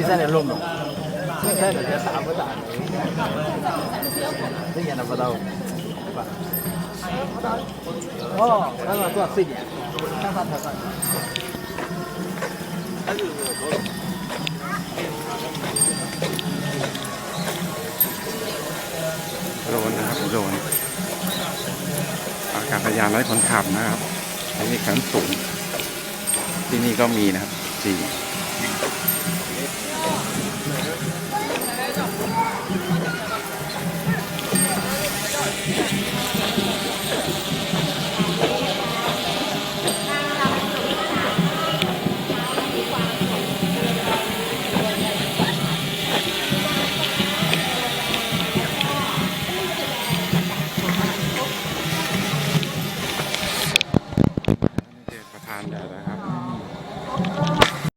Pisane lomo. Pisane ya sabu da. Tinga na badau. Oh, kalau tu asli ya. Tempat tempat. Aduh, โดนนะครับโดนอากาศยานไร้คนขับนะครับอันนี้ขันสูงที่นี่ก็มีนะครับจี ทานเดี๋ยวนะครับ